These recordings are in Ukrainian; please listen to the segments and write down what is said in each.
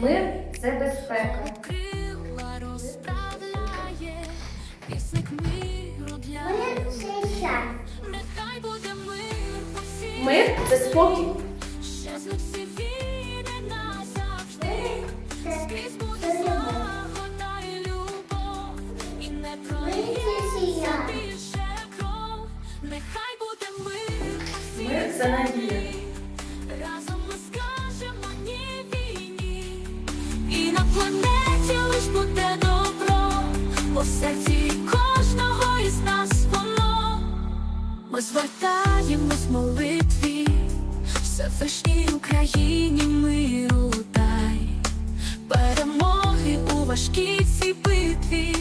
Мир це безпека. Крила розправляє, вісник миру для Мир це щастя. нехай буде мир Мир це спокій. щезнуть всі війни Звертаємось молитві, Всевишній Україні миру дай, перемоги у важкій цій битві,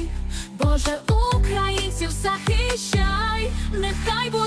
Боже, українців захищай, нехай буде.